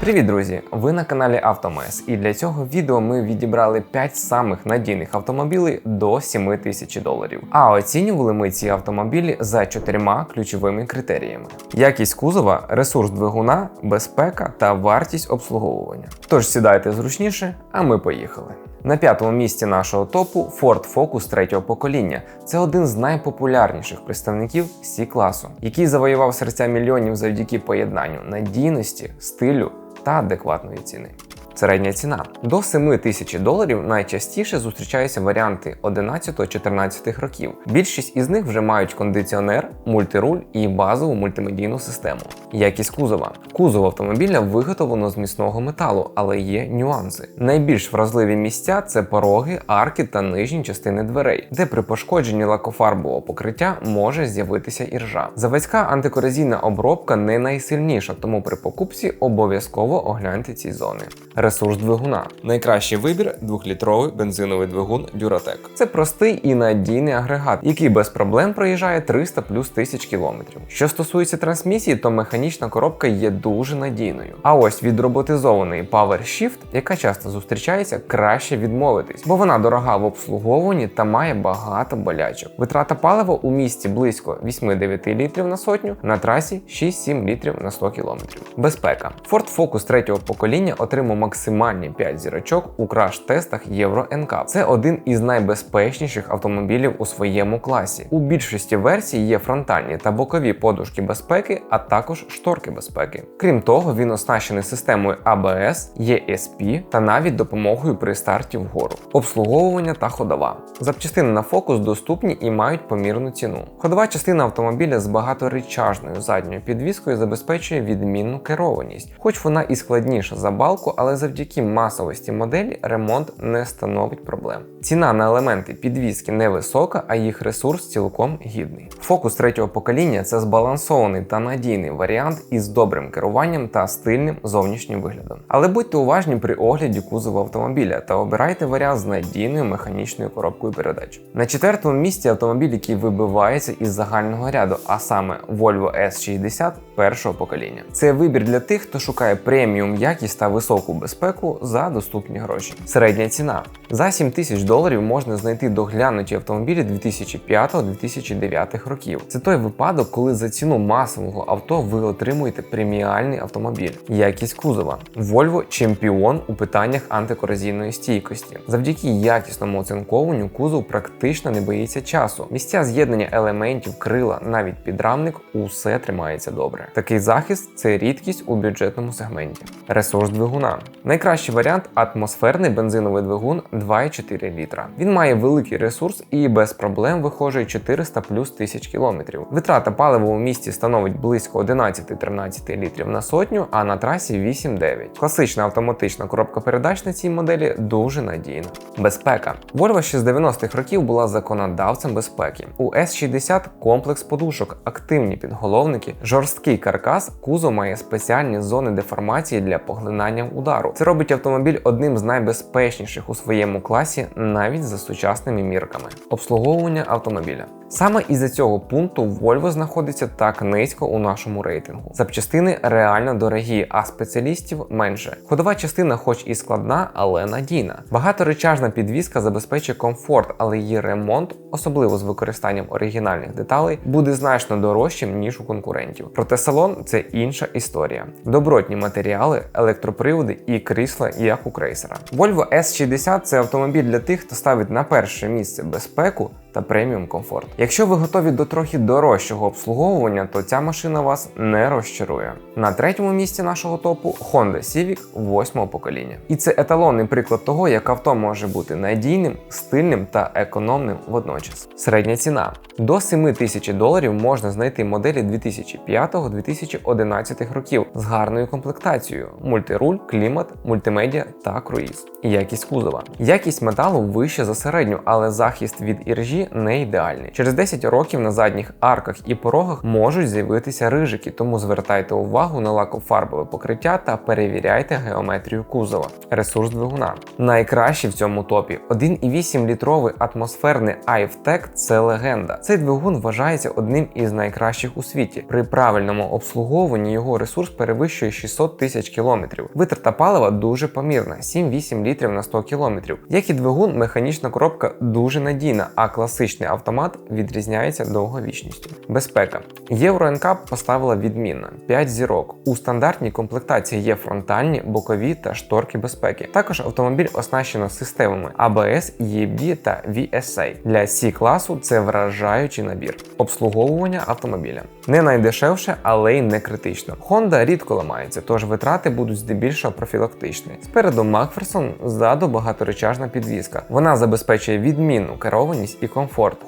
Привіт, друзі! Ви на каналі Автомес, і для цього відео ми відібрали 5 самих надійних автомобілів до 7 тисяч доларів. А оцінювали ми ці автомобілі за чотирма ключовими критеріями: якість кузова, ресурс двигуна, безпека та вартість обслуговування. Тож сідайте зручніше, а ми поїхали. На п'ятому місці нашого топу Ford Focus третього покоління. Це один з найпопулярніших представників c класу, який завоював серця мільйонів завдяки поєднанню надійності, стилю та адекватної ціни. Середня ціна до 7 тисяч доларів найчастіше зустрічаються варіанти 11-14 років. Більшість із них вже мають кондиціонер, мультируль і базову мультимедійну систему. Якість кузова. Кузов автомобіля виготовлено з міцного металу, але є нюанси. Найбільш вразливі місця це пороги, арки та нижні частини дверей, де при пошкодженні лакофарбового покриття може з'явитися іржа. Заводська антикорозійна обробка не найсильніша, тому при покупці обов'язково огляньте ці зони. Ресурс двигуна. Найкращий вибір 2-літровий бензиновий двигун Duratec. Це простий і надійний агрегат, який без проблем проїжджає 300 плюс тисяч кілометрів. Що стосується трансмісії, то механічна коробка є дуже надійною. А ось від роботизованої Power Shift, яка часто зустрічається, краще відмовитись, бо вона дорога в обслуговуванні та має багато болячок. Витрата палива у місті близько 8-9 літрів на сотню, на трасі 6-7 літрів на 100 кілометрів. Безпека. Ford Focus третього покоління отримав максимальні 5 зірочок у краш-тестах Євро NCAP. Це один із найбезпечніших автомобілів у своєму класі. У більшості версій є фронтальні та бокові подушки безпеки, а також шторки безпеки. Крім того, він оснащений системою ABS, ESP та навіть допомогою при старті вгору. Обслуговування та ходова. Запчастини на фокус доступні і мають помірну ціну. Ходова частина автомобіля з багаторечажною задньою підвіскою забезпечує відмінну керованість, хоч вона і складніша за балку, але завдяки масовості моделі ремонт не становить проблем. Ціна на елементи підвіски невисока, а їх ресурс цілком гідний. Фокус третього покоління це збалансований та надійний варіант із добрим керуванням та стильним зовнішнім виглядом. Але будьте уважні при огляді кузову автомобіля та обирайте варіант з надійною механічною коробкою передач. На четвертому місці автомобіль, який вибивається із загального ряду, а саме Volvo S60 першого покоління. Це вибір для тих, хто шукає преміум якість та високу безпеку за доступні гроші. Середня ціна за 7 тисяч доларів можна знайти доглянуті автомобілі 2005-2009 років. Це той випадок, коли за ціну масового авто ви отримуєте преміальний автомобіль. Якість кузова Volvo чемпіон у питаннях антикорозійної стійкості. Завдяки якісному оцинкованню кузов практично не боїться часу. Місця з'єднання елементів крила, навіть підрамник, усе тримається добре. Такий захист це рідкість у бюджетному сегменті. Ресурс двигуна. Найкращий варіант атмосферний бензиновий двигун 2,4 літра. Він має великий ресурс і без проблем вихожує 400 плюс тисяч кілометрів. Витрата палива у місті становить близько 11-13 літрів на сотню, а на трасі 8-9. Класична автоматична коробка передач на цій моделі дуже надійна. Безпека. Volvo ще з 90-х років була законодавцем безпеки. У S60 комплекс подушок, активні підголовники, жорсткий каркас, кузов має спеціальні зони деформації для поглинання удару. Це робить автомобіль одним з найбезпечніших у своєму класі навіть за сучасними мірками. Обслуговування автомобіля. Саме із-за цього пункту Volvo знаходиться так низько у нашому рейтингу. Запчастини реально дорогі, а спеціалістів менше. Ходова частина, хоч і складна, але надійна. Багаторечажна підвізка забезпечує комфорт, але її ремонт, особливо з використанням оригінальних деталей, буде значно дорожчим ніж у конкурентів. Проте салон це інша історія. Добротні матеріали, електроприводи і крісла, як у крейсера. Volvo S60 це автомобіль для тих, хто ставить на перше місце безпеку та преміум комфорт. Якщо ви готові до трохи дорожчого обслуговування, то ця машина вас не розчарує. На третьому місці нашого топу Honda Civic 8 покоління. І це еталонний приклад того, як авто може бути надійним, стильним та економним водночас. Середня ціна до 7 тисяч доларів можна знайти моделі 2005-2011 років з гарною комплектацією: мультируль, клімат, мультимедіа та круїз. Якість кузова. Якість металу вища за середню, але захист від іржі Не ідеальний. Через 10 років на задніх арках і порогах можуть з'явитися рижики, тому звертайте увагу на лакофарбове покриття та перевіряйте геометрію кузова. Ресурс двигуна. Найкращий в цьому топі 1,8 літровий атмосферний iVTEC – це легенда. Цей двигун вважається одним із найкращих у світі. При правильному обслуговуванні його ресурс перевищує 600 тисяч кілометрів. Витрата палива дуже помірна 7-8 літрів на 100 кілометрів. Як і двигун, механічна коробка дуже надійна, а класичний автомат відрізняється довговічністю. Безпека. Євро НК поставила відмінно 5 зірок. У стандартній комплектації є фронтальні, бокові та шторки безпеки. Також автомобіль оснащено системами ABS, EB та VSA. Для C класу це вражаючий набір. Обслуговування автомобіля не найдешевше, але й не критично. Honda рідко ламається, тож витрати будуть здебільшого профілактичні. Спереду Макферсон, ззаду багаторечажна підвізка. Вона забезпечує відмінну керованість і комфорт,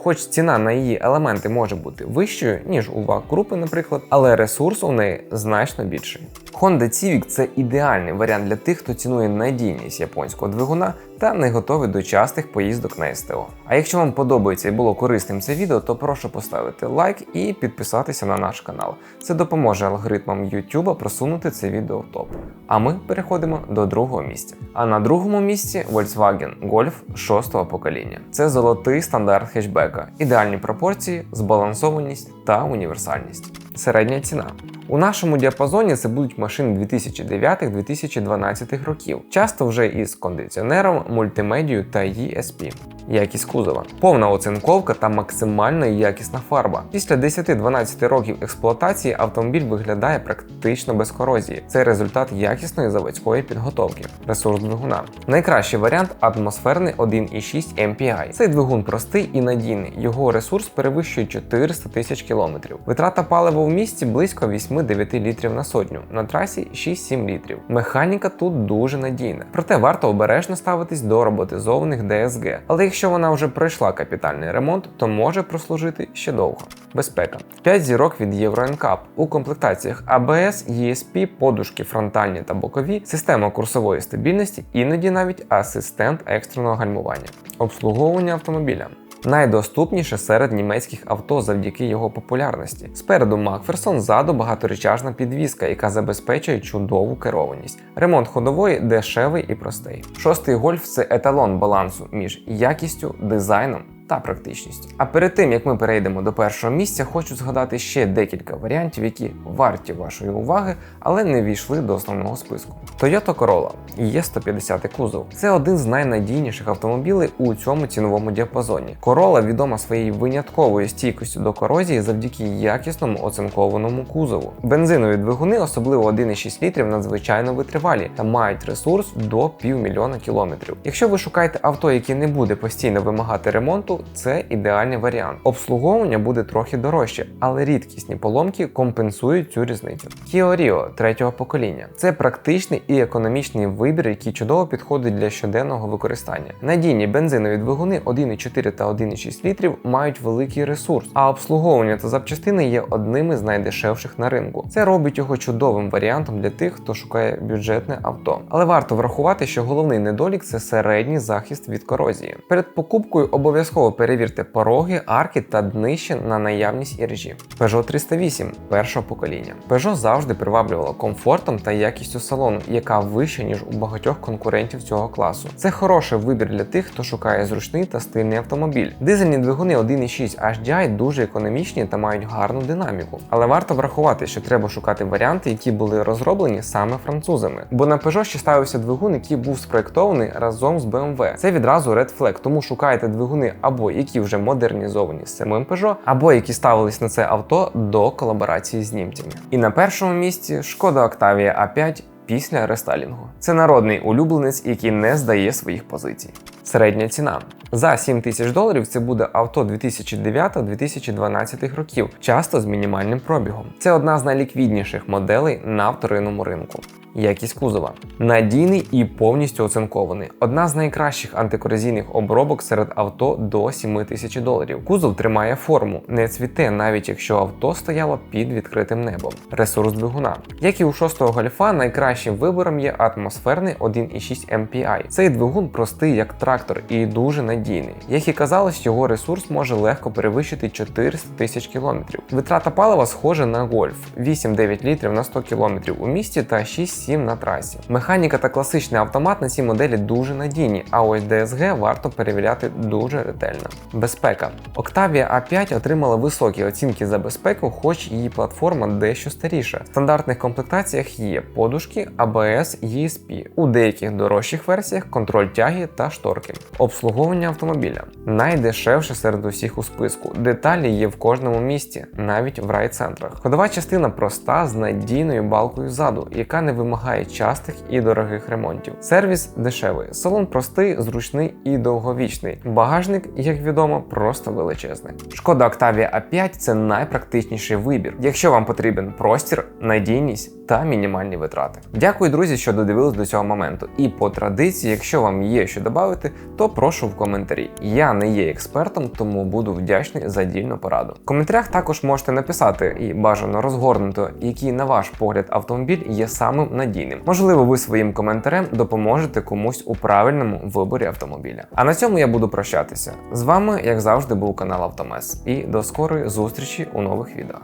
хоч ціна на її елементи може бути вищою, ніж у вак групи, наприклад, але ресурс у неї значно більший. Honda Civic це ідеальний варіант для тих, хто цінує надійність японського двигуна та не готовий до частих поїздок на СТО. А якщо вам подобається і було корисним це відео, то прошу поставити лайк і підписатися на наш канал. Це допоможе алгоритмам YouTube просунути це відео в топ. А ми переходимо до другого місця. А на другому місці Volkswagen Golf 6 покоління. Це золотий стандарт хетчбека, ідеальні пропорції, збалансованість та універсальність. Середня ціна. У нашому діапазоні це будуть машини 2009-2012 років, часто вже із кондиціонером, мультимедією та ESP. Якість кузова, повна оцинковка та максимально якісна фарба. Після 10-12 років експлуатації автомобіль виглядає практично без корозії. Це результат якісної заводської підготовки. Ресурс двигуна. Найкращий варіант атмосферний 1,6 MPI. Цей двигун простий і надійний. Його ресурс перевищує 400 тисяч кілометрів. Витрата палива в місті близько 8-9 літрів на сотню, на трасі 6-7 літрів. Механіка тут дуже надійна. Проте варто обережно ставитись до роботизованих DSG. Але якщо вона вже пройшла капітальний ремонт, то може прослужити ще довго. Безпека. 5 зірок від Euro NCAP. У комплектаціях ABS, ESP, подушки фронтальні та бокові, система курсової стабільності, іноді навіть асистент екстреного гальмування. Обслуговування автомобіля. Найдоступніше серед німецьких авто завдяки його популярності. Спереду Макферсон, ззаду багаторечажна підвізка, яка забезпечує чудову керованість. Ремонт ходової дешевий і простий. Шостий гольф це еталон балансу між якістю, дизайном. Та практичністю. А перед тим як ми перейдемо до першого місця, хочу згадати ще декілька варіантів, які варті вашої уваги, але не війшли до основного списку. Toyota Corolla E150 кузов це один з найнадійніших автомобілів у цьому ціновому діапазоні. Corolla відома своєю винятковою стійкістю до корозії завдяки якісному оцинкованому кузову. Бензинові двигуни, особливо 1,6 літрів, надзвичайно витривалі та мають ресурс до півмільйона кілометрів. Якщо ви шукаєте авто, яке не буде постійно вимагати ремонту, це ідеальний варіант. Обслуговування буде трохи дорожче, але рідкісні поломки компенсують цю різницю. Kia Rio третього покоління це практичний і економічний вибір, який чудово підходить для щоденного використання. Надійні бензинові двигуни 1,4 та 1,6 літрів мають великий ресурс, а обслуговування та запчастини є одними з найдешевших на ринку. Це робить його чудовим варіантом для тих, хто шукає бюджетне авто. Але варто врахувати, що головний недолік це середній захист від корозії. Перед покупкою обов'язково перевірте пороги, арки та днище на наявність іржі. Peugeot 308 першого покоління. Peugeot завжди приваблювала комфортом та якістю салону, яка вища ніж у багатьох конкурентів цього класу. Це хороший вибір для тих, хто шукає зручний та стильний автомобіль. Дизельні двигуни 1.6 HDI дуже економічні та мають гарну динаміку. Але варто врахувати, що треба шукати варіанти, які були розроблені саме французами. Бо на Peugeot ще ставився двигун, який був спроектований разом з BMW. Це відразу Red Flag, тому шукайте двигуни або які вже модернізовані з самим Peugeot, або які ставились на це авто до колаборації з німцями. І на першому місці шкода Octavia A5 після рестайлінгу. Це народний улюбленець, який не здає своїх позицій. Середня ціна. За 7 тисяч доларів це буде авто 2009-2012 років, часто з мінімальним пробігом. Це одна з найліквідніших моделей на вторинному ринку. Якість кузова надійний і повністю оцинкований. Одна з найкращих антикорозійних обробок серед авто до 7 тисяч доларів. Кузов тримає форму, не цвіте, навіть якщо авто стояло під відкритим небом. Ресурс двигуна. Як і у 6-го гольфа, найкращим вибором є атмосферний 1,6 MPI. Цей двигун простий як трактор і дуже надійний. Надійний. Як і казалось, його ресурс може легко перевищити 400 тисяч кілометрів. Витрата палива схожа на гольф 8-9 літрів на 100 кілометрів у місті та 6-7 на трасі. Механіка та класичний автомат на цій моделі дуже надійні, а ось DSG варто перевіряти дуже ретельно. Безпека. Octavia A5 отримала високі оцінки за безпеку, хоч її платформа дещо старіша. В стандартних комплектаціях є подушки, ABS, ESP. У деяких дорожчих версіях контроль тяги та шторки. Обслуговування автомобіля найдешевше серед усіх у списку. Деталі є в кожному місті, навіть в райцентрах. Ходова частина проста з надійною балкою ззаду, яка не вимагає частих і дорогих ремонтів. Сервіс дешевий, салон простий, зручний і довговічний. Багажник, як відомо, просто величезний. Шкода Octavia A5 це найпрактичніший вибір, якщо вам потрібен простір, надійність та мінімальні витрати. Дякую, друзі, що додивились до цього моменту. І по традиції, якщо вам є що додати, то прошу в коментарі. Я не є експертом, тому буду вдячний за дільну пораду. В коментарях також можете написати і бажано розгорнуто, який, на ваш погляд, автомобіль є самим надійним. Можливо, ви своїм коментарем допоможете комусь у правильному виборі автомобіля. А на цьому я буду прощатися. З вами, як завжди, був канал Автомес. І до скорої зустрічі у нових відео.